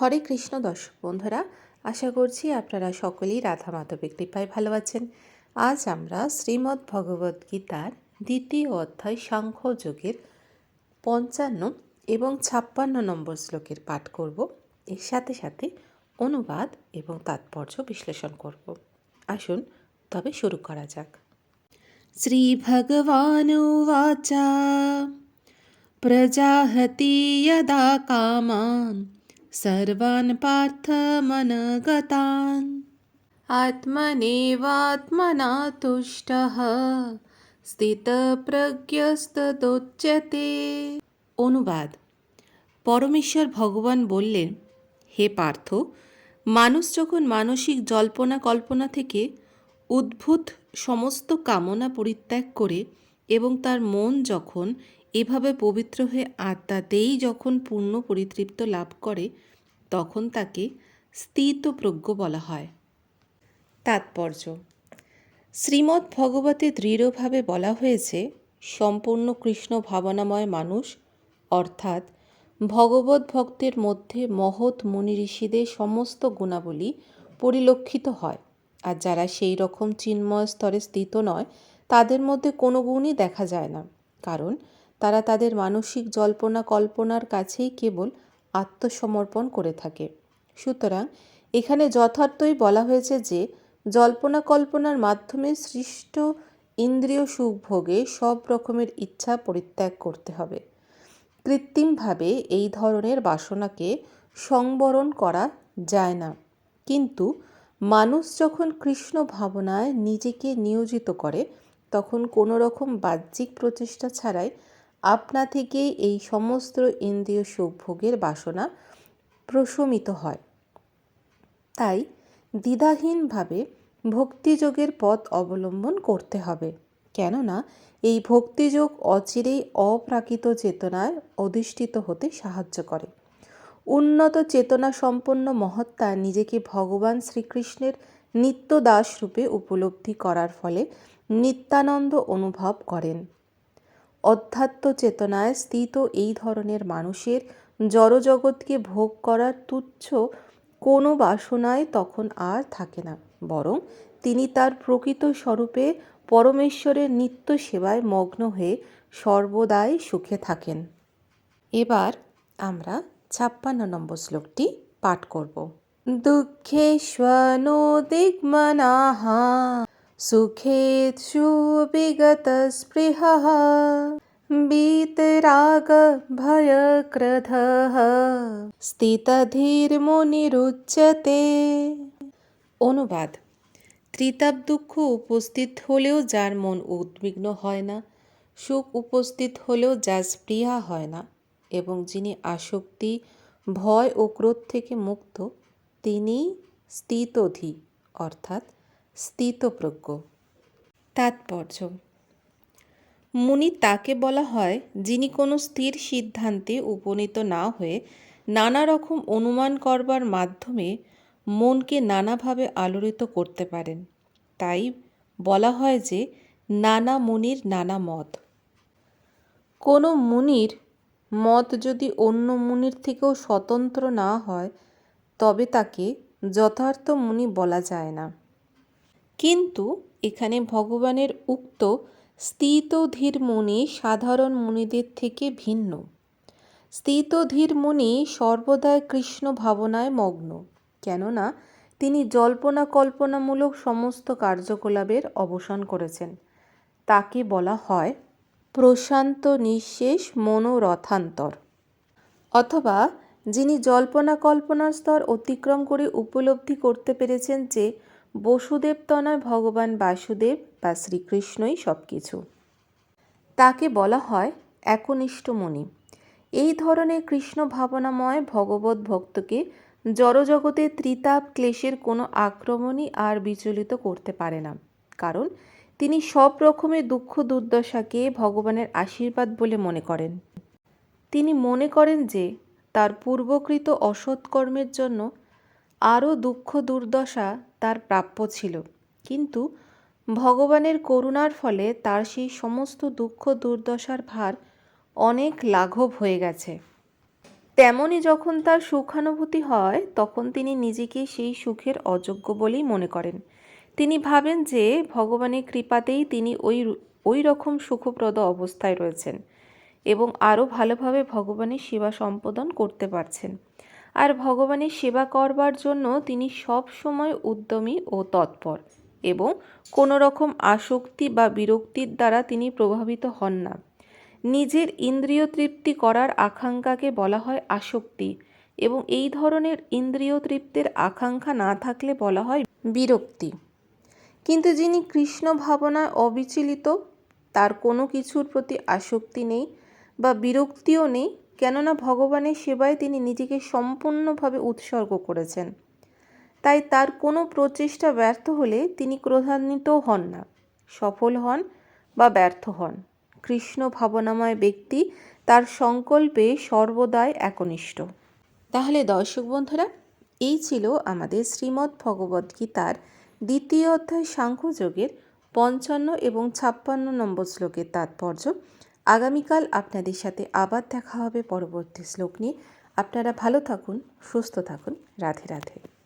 হরে কৃষ্ণ দর্শক বন্ধুরা, আশা করছি আপনারা সকলেই রাধা মাধবের কৃপায় ভালো আছেন। আজ আমরা শ্রীমদ্ ভগবদ্ গীতার দ্বিতীয় অধ্যায় সাংখ্যযোগের পঞ্চান্ন এবং ছাপ্পান্ন নম্বর শ্লোকের পাঠ করব। এর সাথে সাথে অনুবাদ এবং তাৎপর্য বিশ্লেষণ করব। আসুন, তবে শুরু করা যাক। শ্রী ভগবান প্রজাহতি কামান सर्वान् पार्थमनगतान् आत्मनेवात्मना तुष्टः স্থিতপ্রজ্ঞস্তদোচ্যতে অনুবাদ পরমেশ্বর ভগবান বললেন হে পার্থ মানুষ যখন মানসিক জল্পনা কল্পনা থেকে উদ্ভূত সমস্ত কামনা পরিত্যাগ করে এবং তার মন যখন এভাবে পবিত্র হয়ে আত্মাতেই যখন পূর্ণ পরিতৃপ্ত লাভ করে, তখন তাকে স্থিতপ্রজ্ঞ বলা হয়। তাৎপর্য। শ্রীমদ্ ভগবতে দৃঢ়ভাবে বলা হয়েছে, সম্পূর্ণ কৃষ্ণ ভাবনাময় মানুষ, অর্থাৎ ভগবত ভক্তের মধ্যে মহৎ মুনি ঋষিদের সমস্ত গুণাবলী পরিলক্ষিত হয়, আর যারা সেই রকম চিন্ময় স্তরে স্থিত নয়, তাদের মধ্যে কোনো গুণই দেখা যায় না। কারণ তারা তাদের মানসিক জল্পনা কল্পনার কাছেই কেবল আত্মসমর্পণ করে থাকে। সুতরাং এখানে যথার্থই বলা হয়েছে যে, জল্পনা কল্পনার মাধ্যমে সৃষ্ট ইন্দ্রিয় সুখভোগে সব রকমের ইচ্ছা পরিত্যাগ করতে হবে। কৃত্রিমভাবে এই ধরনের বাসনাকে সংবরণ করা যায় না। কিন্তু মানুষ যখন কৃষ্ণ ভাবনায় নিজেকে নিয়োজিত করে, তখন কোনো রকম বাহ্যিক প্রচেষ্টা ছাড়াই আপনা থেকেই এই সমস্ত ইন্দ্রিয় সুখভোগের বাসনা প্রশমিত হয়। তাই দ্বিধাহীনভাবে ভক্তিযোগের পথ অবলম্বন করতে হবে। কেননা, এই ভক্তিযোগ অচিরেই অপ্রাকৃত চেতনায় অধিষ্ঠিত হতে সাহায্য করে। উন্নত চেতনা সম্পন্ন মহত্তা নিজেকে ভগবান শ্রীকৃষ্ণের নিত্য দাস রূপে উপলব্ধি করার ফলে নিত্যানন্দ অনুভব করেন। অধ্যাত্ম চেতনায় স্থিত এই ধরনের মানুষের জড়জগৎকে ভোগ করার তুচ্ছ কোনো বাসনায় তখন আর থাকে না। বরং তিনি তার প্রকৃত স্বরূপে পরমেশ্বরের নিত্য সেবায় মগ্ন হয়ে সর্বদাই সুখে থাকেন। এবার আমরা ছাপ্পান্ন নম্বর শ্লোকটি পাঠ করব। দুঃখেশ্বনো দিগ্মনাহা সুখেৎসু বিগতস্পৃহः वीतरागभयक्रधः স্থিতধীরমুনিরুচ্যতে অনুবাদ ত্রিতাপ দুঃখ উপস্থিত হলেও যার মন উদ্বিগ্ন হয় না সুখ উপস্থিত হলেও যার স্পৃহা হয় না এবং যিনি আসক্তি ভয় ও ক্রোধ থেকে মুক্ত তিনি স্থিতধি অর্থাৎ স্থিতপ্রজ্ঞ। তাৎপর্য। মুনি তাকে বলা হয়, যিনি কোনো স্থির সিদ্ধান্তে উপনীত না হয়ে নানা রকম অনুমান করবার মাধ্যমে মনকে নানাভাবে আলোড়িত করতে পারেন। তাই বলা হয় যে, নানা মুনির নানা মত। কোনো মুনির মত যদি অন্য মুনির থেকেও স্বতন্ত্র না হয়, তবে তাকে যথার্থ মুনি বলা যায় না। কিন্তু এখানে ভগবানের উক্ত স্থিতধীর মুনি সাধারণ মুনিদের থেকে ভিন্ন। স্থিতধীর মুনি সর্বদাই কৃষ্ণ ভাবনায় মগ্ন, কেননা তিনি জল্পনা কল্পনামূলক সমস্ত কার্যকলাপের অবসান করেছেন। তাকে বলা হয় প্রশান্ত নিঃশেষ মনোরথান্তর। অথবা যিনি জল্পনা কল্পনার স্তর অতিক্রম করে উপলব্ধি করতে পেরেছেন যে বসুদেব তনয় ভগবান বাসুদেব বা শ্রীকৃষ্ণই সব কিছু তাকে বলা হয় একনিষ্ঠ মণি এই ধরনের কৃষ্ণ ভাবনাময় ভগবত ভক্তকে জড়জগতে ত্রিতাপ ক্লেশের কোনো আক্রমণই আর বিচলিত করতে পারে না। কারণ তিনি সব রকমের দুঃখ দুর্দশাকে ভগবানের আশীর্বাদ বলে মনে করেন। তিনি মনে করেন যে তার পূর্বকৃত অসৎকর্মের জন্য আরও দুঃখ দুর্দশা তার প্রাপ্য ছিল। কিন্তু ভগবানের করুণার ফলে তার সেই সমস্ত দুঃখ দুর্দশার ভার অনেক লাঘব হয়ে গেছে। তেমনই যখন তার সুখানুভূতি হয়, তখন তিনি নিজেকে সেই সুখের অযোগ্য বলেই মনে করেন। তিনি ভাবেন যে, ভগবানের কৃপাতেই তিনি ওই ওই রকম সুখপ্রদ অবস্থায় রয়েছেন এবং আরও ভালোভাবে ভগবানের সেবা সম্পাদন করতে পারছেন। আর ভগবানের সেবা করবার জন্য তিনি সব সময় উদ্যমী ও তৎপর এবং কোনো রকম আসক্তি বা বিরক্তির দ্বারা তিনি প্রভাবিত হন না। নিজের ইন্দ্রিয় তৃপ্তি করার আকাঙ্ক্ষাকে বলা হয় আসক্তি এবং এই ধরনের ইন্দ্রিয় তৃপ্তির আকাঙ্ক্ষা না থাকলে বলা হয় বিরক্তি। কিন্তু যিনি কৃষ্ণ ভাবনায় অবিচলিত, তার কোনো কিছুর প্রতি আসক্তি নেই বা বিরক্তিও নেই কেননা ভগবানের সেবায় তিনি নিজেকে সম্পূর্ণভাবে উৎসর্গ করেছেন। তাই তার কোনো প্রচেষ্টা ব্যর্থ হলে তিনি ক্রোধান্বিত হন না, সফল হন বা ব্যর্থ হন। কৃষ্ণ ভাবনাময় ব্যক্তি, তার সংকল্পে সর্বদাই একনিষ্ঠ। তাহলে দর্শক বন্ধুরা, এই ছিল আমাদের শ্রীমদ্ ভগবদ্গীতার দ্বিতীয় অধ্যায় সাংখ্যযোগের পঞ্চান্ন এবং ছাপ্পান্ন নম্বর শ্লোকের তাৎপর্য। আগামীকাল আপনাদের সাথে আবার দেখা হবে পরবর্তী শ্লোক নিয়ে। আপনারা ভালো থাকুন, সুস্থ থাকুন। রাধে রাধে।